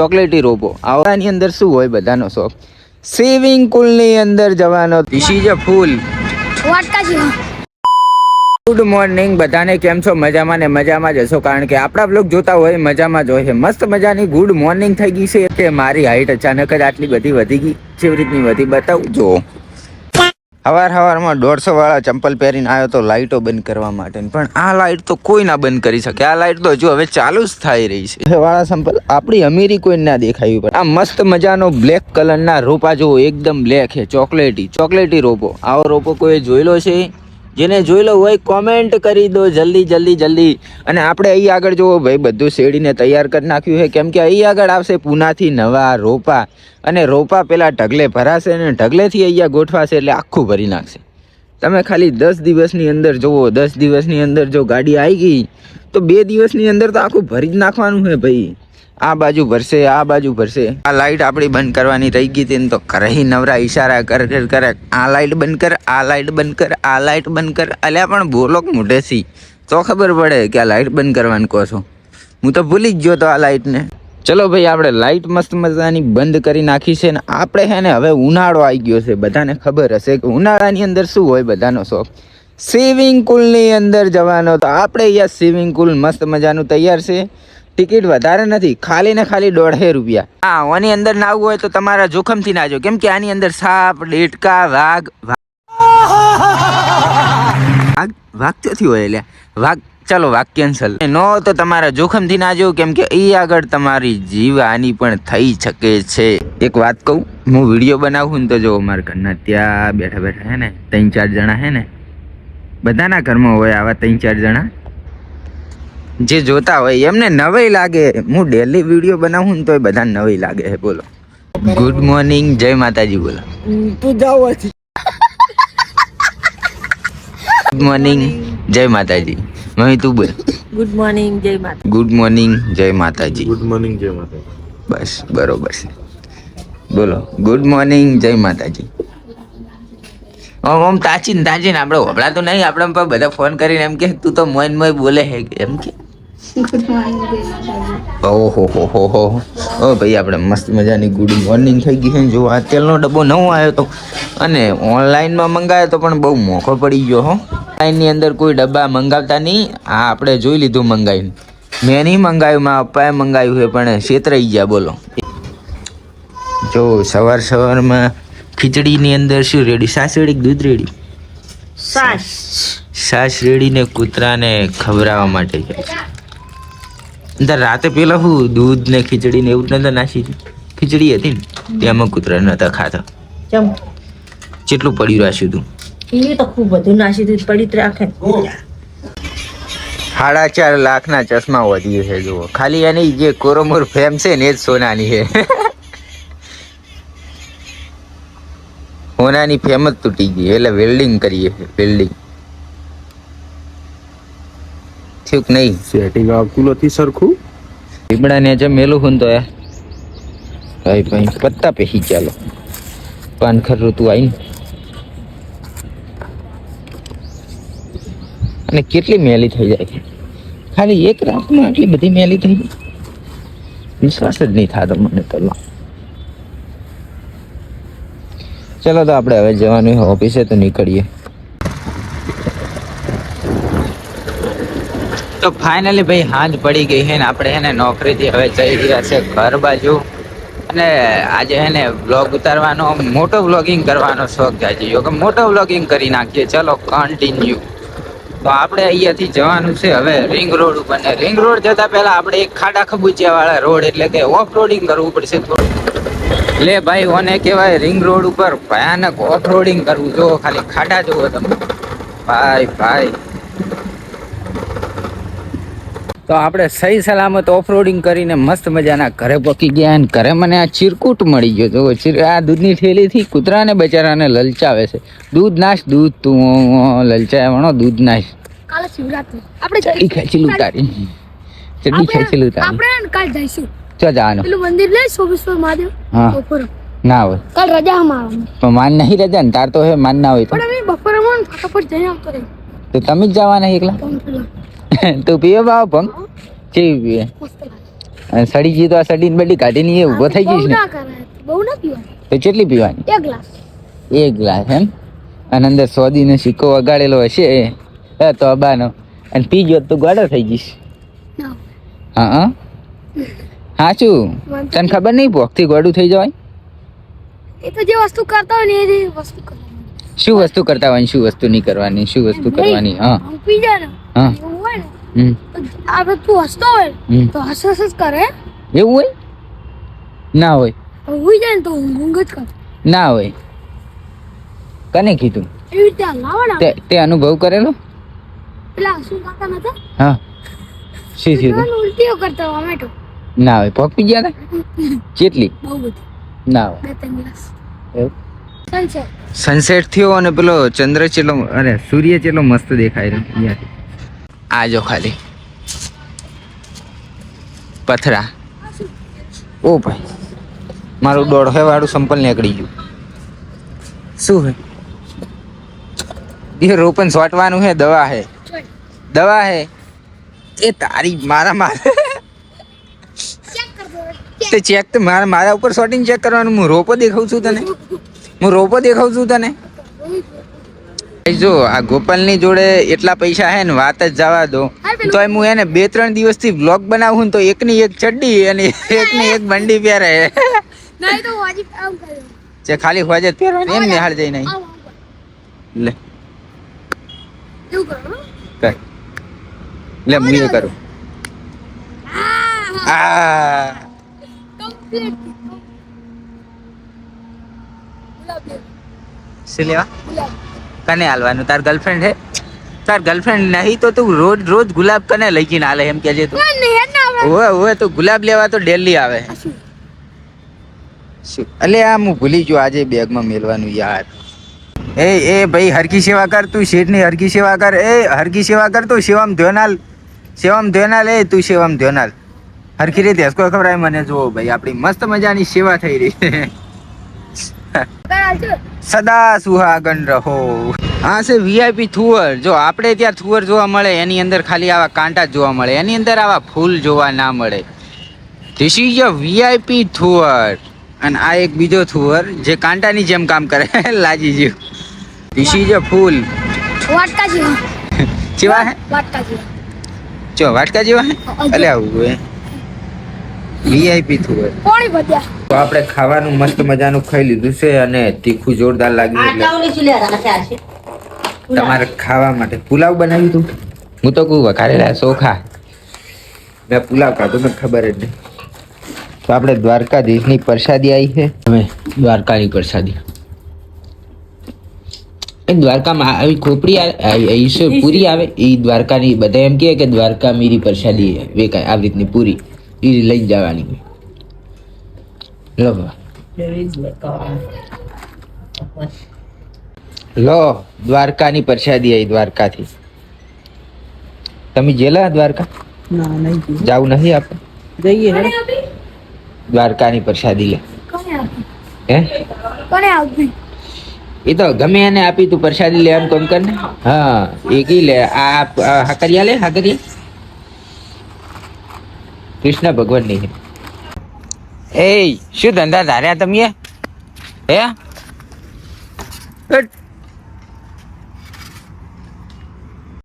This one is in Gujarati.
ચોકલેટી રોબો આવવાની અંદર શું હોય બધાનો શોખ? સ્વિમિંગ પુલની અંદર જવાનો this is a phool good morning બધાને કેમ છો? મજામાં ને મજામાં જ હશો? કારણ કે આપણા બ્લોગ જોતા હોય મજામાં જ હોય છે. મસ્ત મજાની ગુડ મોર્નિંગ થઈ ગઈ છે. કે મારી હાઈટ અચાનક જ આટલી બધી વધી ગઈ. જેવી રીતની વધી બતાવું? જો. હવાર હવારમાં દોઢસો વાળા ચંપલ પહેરીને આવ્યો તો લાઇટો બંધ કરવા માટે પણ આ લાઇટ તો કોઈ ના બંધ કરી શકે. આ લાઇટ તો હજુ હવે ચાલુ જ થઈ રહી છે. વાળા ચંપલ આપણી અમીરી કોઈ ના દેખાયું પણ આ મસ્ત મજાનો બ્લેક કલરના રોપા જો એકદમ બ્લેક છે. ચોકલેટી ચોકલેટી રોપો. આવો રોપો કોઈ જોયેલો છે? જેને જોયેલો હોય કોમેન્ટ કરી દો જલ્દી જલ્દી જલ્દી. અને આપણે અહીં આગળ જુઓ ભાઈ, બધું શેડીને તૈયાર કરી નાખ્યું છે. કેમ કે અહીં આગળ આવશે પૂનાથી નવા રોપા. અને રોપા પેલા ઢગલે ભરાશે અને ઢગલેથી અહીંયા ગોઠવાશે એટલે આખું ભરી નાખશે. તમે ખાલી દસ દિવસની અંદર જુઓ, દસ દિવસની અંદર જો ગાડી આવી ગઈ, તો બે દિવસની અંદર તો આખું ભરી જ નાખવાનું છે ભાઈ. આ બાજુ ભરશે, આ બાજુ ભરશે. આ લાઈટ આપણી બંધ કરવાની રહી ગઈ હતી ને તો કરે નવરા ઈશારા કર કર, કરે આ લાઇટ બંધ કર, આ લાઇટ બંધ કર, આ લાઇટ બંધ કર. અલ્યા, પણ બોલો મોઢેથી તો ખબર પડે કે આ લાઇટ બંધ કરવાનું કહો છો. હું તો ભૂલી જ ગયો તો આ લાઇટને ચલો ભાઈ, આપણે લાઇટ મસ્ત મજાની બંધ કરી નાખી છે ને આપણે હે ને હવે ઉનાળો આવી ગયો છે. બધાને ખબર હશે કે ઉનાળાની અંદર શું હોય બધાનો શોખ. સ્વિમિંગ પુલની અંદર જવાનો તો આપણે અહીંયા સ્વિમિંગ પુલ મસ્ત મજાનું તૈયાર છે. ટિકિટ વધારે નથી, ખાલી ને ખાલી દોઢે રૂપિયા. હા આની અંદર ના આવવું હોય તો તમારા જોખમથી નાજો કેમ કે આની અંદર સાપ ડેટકા વાઘ વાઘ. વાઘ ચોથી હોય એટલે વાઘ, ચાલો વાઘ કેન્સલ નો તો તમારા જોખમથી ના જો કેમ કે એ આગળ તમારી જીવ હાની પણ થઈ શકે છે. એક વાત કહું, હું વીડિયો બનાવું ને તો જો મારા ઘરના ત્યાં બેઠા બેઠા હે ને, ત્રણ ચાર જણા હે ને, બધાના ઘરમાં હોય આવા ત્રણ ચાર જણા. જે જોતા હોય એમને નવાઈ લાગે. હું ડેલી વીડિયો બનાવું ને તોય બધાને નવાઈ લાગે. છે બોલો. ગુડ મોર્નિંગ જય માતાજી બોલો. તું જાવ ગુડ મોર્નિંગ જય માતાજી. મમ્મી તું બોલ. ગુડ મોર્નિંગ જય માતા ગુડ મોર્નિંગ જય માતાજી. ગુડ મોર્નિંગ જય માતા બસ બરોબર છે. બોલો ગુડ મોર્નિંગ જય માતાજી. ઓમ ઓમ તાચીન તાચીન આપણે હોબળા તો નહીં આપણે પણ બધા ફોન કરીને એમ કે તું તો મોઈન મોય બોલે હે એમ કે. ઓહો હો હો હો. ઓ ભાઈ આપણે મસ્ત મજાની ગુડ મોર્નિંગ થઈ ગઈ છે. ને જો આ તેલનો ડબ્બો નવો આવ્યો તો અને ઓનલાઈનમાં મંગાવ્યો તો પણ બહુ મોખો પડી ગયો હો. ઓનલાઈનની અંદર કોઈ ડબ્બા મંગાવતા નહીં. આ આપણે જોઈ લીધું મંગાવીને. મેં નહીં મંગાવ્યું મારા પપ્પાએ મંગાવ્યું છે પણ છેતરાઈ ગયા બોલો. જો સવાર સવારમાં ખીચડીની અંદર શું રેડી? સાસ રેડી દૂધ રેડી? સાસ. સાસ રેડીને કૂતરાને ખવડાવવા માટે જાય છે રાતે પેલા હું દૂધ ને ખીચડી ને એવું નતા નાસી ખીચડી હતી ને તેમાં કૂતરા નતા ખાતા. કેટલું પડ્યું રાખ્યું તું. એ તો ખૂબ બધું નાસી દીધું પડી રાખે સાડા ચાર લાખના ચશ્મા વધી છે જુઓ. ખાલી એની જે કોરોમોર ફેમ છે ને એ જ સોનાની છે. સોનાની ફેમ જ તૂટી ગઈ એટલે વેલ્ડિંગ કરીએ વેલ્ડિંગ થયું કે નહીં? સેટિંગ આવતું નથી સરખું? લીમડા ને જે મેલું હું તો એ. ભાઈ ભાઈ પત્તા પેહી ચાલો. પાનખર ઋતુ આવીને અને કેટલી મેલી થઈ જાય? ખાલી એક રાતમાં આટલી બધી મેલી થઈ જાય વિશ્વાસ જ નહીં થતો મને તો. લો. ચલો તો આપણે હવે જવાનું ઓફિસે તો નીકળીએ. તો ફાઇનલી ભાઈ હાંજ પડી ગઈ છે ને આપણે છે ને નોકરીથી હવે જઈ રહ્યા છે ઘર બાજુ. અને આજે છે ને બ્લોગ ઉતારવાનો, મોટો બ્લોગિંગ કરવાનો શોખ થાય છે કે મોટો બ્લોગિંગ કરી નાખીએ. ચલો કન્ટિન્યુ તો આપણે અહીંયાથી જવાનું છે હવે રિંગ રોડ ઉપર. ને રિંગ રોડ જતાં પહેલાં આપણે એક ખાડા ખબૂચિયાવાળા રોડ એટલે કે ઓફ રોડિંગ કરવું પડશે થોડું. લે ભાઈ, ઓને કહેવાય રિંગ રોડ ઉપર ભયાનક ઓફ રોડિંગ કરવું. જો ખાલી ખાડા જુઓ તમે. ભાઈ ભાઈ. તો આપણે સહી સલામત ઓફરોડિંગ કરીને મસ્ત મજાના ઘરે પકી ગયા અને ઘરે મને આ ચીરકૂટ મળી ગયો. તો આ દૂધની થેલીથી કૂતરાને બચારાને લલચાવે છે. દૂધ નાશ દૂધ તું લલચાય વણો દૂધ નાશ. કાલે શિવરાત્રી. આપણે ચડી ખેંચી તારી ચડી ખેંચી તારી આપણે કાલ જઈશું. ચો જવાનું. પેલું મંદિર લે સોમેશ્વર મહાદેવ? હા. ના હોય. કાલ રજા અમારા પણ માન નહીં રજા ને તાર તો હે માન ના હોય પણ અમે બપોરે માં ફટાફટ જઈને આવતો રહે તો તમે જ જવાના એકલા? તું પીવે બાવ ભંગ કેવી પીવે? અને સડી ગઈ તો આ સડીને બડી કાઢીને એ ઊભો થઈ ગઈશ છે બહુ ના પીવાનું. તો કેટલી પીવાની? એક ગ્લાસ. એક ગ્લાસ એમ? અને અંદર સોદીનો સિક્કો વગાડેલો હશે એ. તો અબાનો અને પી ગયો તો ગોડો થઈ જઈશ હા હા? હા સાચું તને ખબર નહીં ભોગથી ગોડું થઈ જવાય? એ તો જે વસ્તુ કરતા હોય ને એ જ વસ્તુ શું વસ્તુ કરતા હોય શું વસ્તુ નહીં કરવાની? શું વસ્તુ કરવાની? હા. પી જાય હા. એવું હોય ને આપણે તું હસતો હોય તો હસ હસ જ કરે. એવું હોય? ના હોય. હોય જાય ને તો ઊંઘ ઊંઘ જ કરે. ના હોય. કને કીધું? એવી રીતે હલાવે તે અનુભવ કરેલો? પેલા શું કાકા નતા? હા. શું પેલા ઉલટીઓ કરતો હોય ના હોય. પગ પી ગયા ને? કેટલી? બહુ બધી. ના હોય. બે ત્રણ ગ્લાસ એવું? સનસેટ સનસેટ થયો અને પેલો ચંદ્ર ચેલો અરે સૂર્ય ચેલો મસ્ત દેખાય રહ્યો અહીંયાથી આ જો ખાલી. પથરા. ઓ ભાઈ. મારું દોઢે વાળું સંપલ નીકળી ગયું. શું હે? એ રોપન સોટવાનું હે, દવા હે. દવા હે. એ તારી મારા મારે. તે ચેક તો મારા મારા ઉપર સોટિંગ ચેક કરવાનું. હું રોપો દેખાઉં છું તને. હું રોપો દેખાઉં છું તને. જો આ ગોપાલની જોડે એટલા પૈસા હે ને વાત જ જવા દો. તો હું એને બે ત્રણ દિવસથી બ્લોગ બનાવું તો એકની એક ચડ્ડી અને એકની એક બંડી પહેરે. ના એ તો વાજીબ આમ કર્યો જે ખાલી હોજે પહેરવાની એમ નિહાળ જઈ નહીં લે. કરો લે હું એ કરું. આ કમ્પ્લીટ ગુલાબ લેવા? કને હાલવાનું? તાર ગર્લફ્રેન્ડ હે? તાર ગર્લફ્રેન્ડ નહીં તો તું રોજ રોજ ગુલાબ કને લઈ જઈને હાલે એમ કેજે તું. ઓવે ઓવે તો ગુલાબ લેવા તો ડેલી આવે. અલે આ હું ભૂલી ગયો આજે બેગમાં મેલવાનું યાર. એ એ ભાઈ હરકી સેવા કર તું શેઠની હરકી સેવા કર. એ હરકી સેવા કર તું સેવામ ધ્યોનાલ. સેવામ ધ્યોનાલ એ તું સેવામ ધ્યોનાલ. હરકી રીતે હસકો ખબર મને જુઓ ભાઈ આપણી મસ્ત મજાની સેવા થઈ રહી છે. સદા સુહાગન રહો. આ છે વીઆઈપી થુવર. જો આપણે ત્યાં થુવર જોવા મળે એની અંદર ખાલી આવા કાંટા જોવા મળે. એની અંદર આવા ફૂલ જોવા ના મળે. This is a VIP thuvar. અને આ એક બીજો થુવર જે કાંટાની જેમ કામ કરે. લાજી જીવ ધીસ ઇઝ અ ફૂલ. વાટકા જેવા. જેવા હે? વાટકા જેવા. જો વાટકા જેવા હે? એટલે આવું વીઆઈપી હોય. કોણી ભદ્યા. તો આપણે ખાવાનું મસ્ત મજાનું ખાઈ લીધું છે અને તીખું જોરદાર લાગ્યું એટલે છે. તમારે ખાવા માટે પુલાવ બનાવ્યું તું હું તો કહું વઘારેલા ચોખા મેં પુલાવ ખાધું મને ખબર જ નહીં. તો આપણે દ્વારકાધીશની પ્રસાદી આવી છે. હવે દ્વારકાની પ્રસાદી. એ દ્વારકામાં આવી ખોપડી આ પૂરી આવે? એ દ્વારકાની બધા એમ કહે કે દ્વારકા મીરી પ્રસાદી વેકાય આવી રીતની પૂરી. એ લઈ જવાની. લો લો દ્વારકાની પ્રસાદી આવી દ્વારકાથી. તમે જેલા દ્વારકા? ના નહીં જાવું નહીં આપણે જઈએ દ્વારકાની પ્રસાદી લે. કોને હે? કોને એ તો ગમે એને આપી તું પ્રસાદી લેવાનું કોમ કર ને. હા એક ઈ લે આ આ હાકરિયા લે હાકરિયા? કૃષ્ણ ભગવાનની એ શું ધંધા ધાર્યા તમે હે.